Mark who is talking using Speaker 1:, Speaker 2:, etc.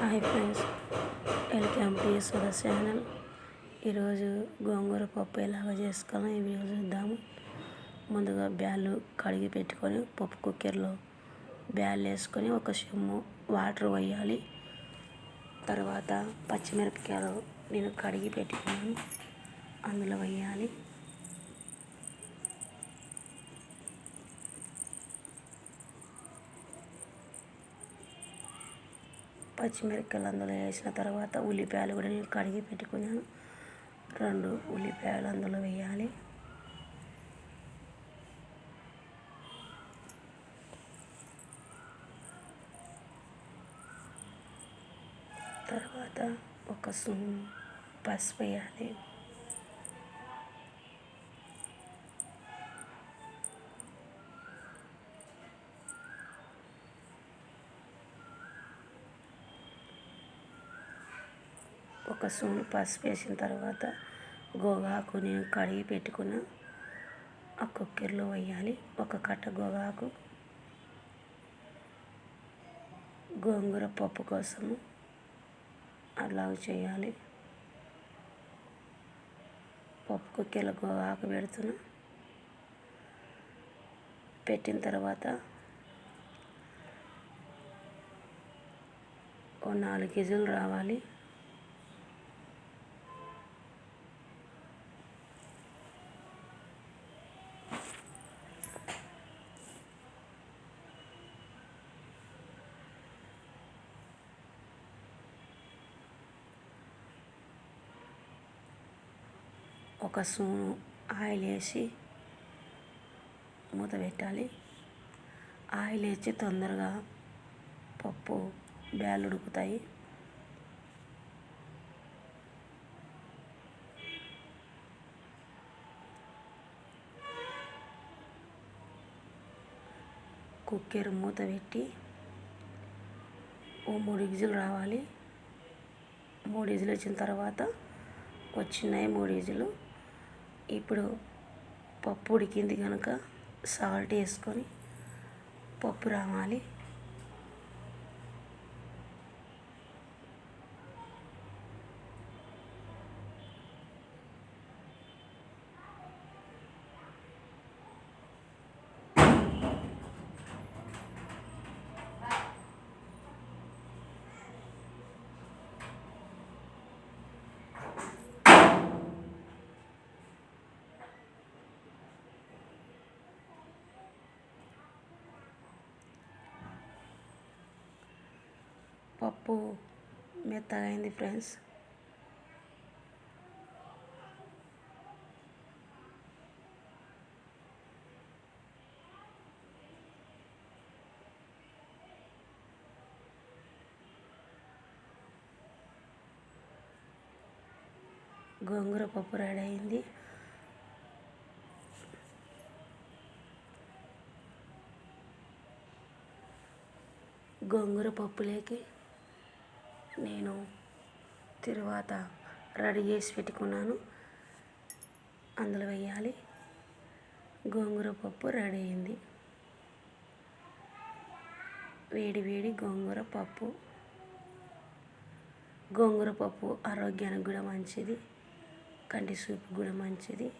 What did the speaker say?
Speaker 1: Hi friends welcome to Yashoda channel. ఈరోజు గోంగూర పప్పు ఎలాగ చేసుకోవాలో ఈ వీడియో చూద్దాము. ముందుగా బ్యాళ్ళు కడిగి పెట్టుకొని పప్పు కుక్కర్లో బ్యాళ్ళు వేసుకొని ఒక సిమ్ము వాటర్ వేయాలి. తర్వాత పచ్చిమిరపకాయలు నేను కడిగి పెట్టుకున్నాను. అందులో వేయాలి. పచ్చిమిరపకాయలు అందులో వేసిన తర్వాత ఉల్లిపాయలు కూడా నేను కడిగి పెట్టుకున్నాను. రెండు ఉల్లిపాయలు అందులో వేయాలి. తర్వాత ఒక స్పూన్ పసుపు వేయాలి. ఒక స్పూన్ పసుపు వేసిన తర్వాత గోగాకు నేను కడిగి పెట్టుకున్న ఆ కుక్కర్లో వేయాలి. ఒక కట్ట గోగాకు గోంగూర పప్పు కోసము అలా చేయాలి. పప్పు కుక్కర్లో గోగాకు పెడుతున్నా. పెట్టిన తర్వాత ఓ నాలుగు కేజీలు రావాలి. ఒక స్పూను ఆయిల్ వేసి మూత పెట్టాలి. ఆయిల్ వేసి తొందరగా పప్పు బ్యాలు ఉడుకుతాయి. కుక్కర్ మూత పెట్టి ఓ మూడు విజిల్ రావాలి. మూడు విజిల్ వచ్చిన తర్వాత వచ్చినాయి మూడు విజిలు ఇప్పుడు పప్పు ఉడికింది కనుక సాల్ట్ వేసుకొని పప్పు రావాలి. పప్పు మెత్తగా అయింది ఫ్రెండ్స్. గోంగూర పప్పు రెడీ అయింది. గోంగూర పప్పులేకి నేను తరువాత రెడీ చేసి పెట్టుకున్నాను. అందులో వేయాలి గోంగూర పప్పు రెడీ అయింది. వేడి వేడి గోంగూర పప్పు. గోంగూర పప్పు ఆరోగ్యానికి కూడా మంచిది. కంటి చూపు కూడా మంచిది.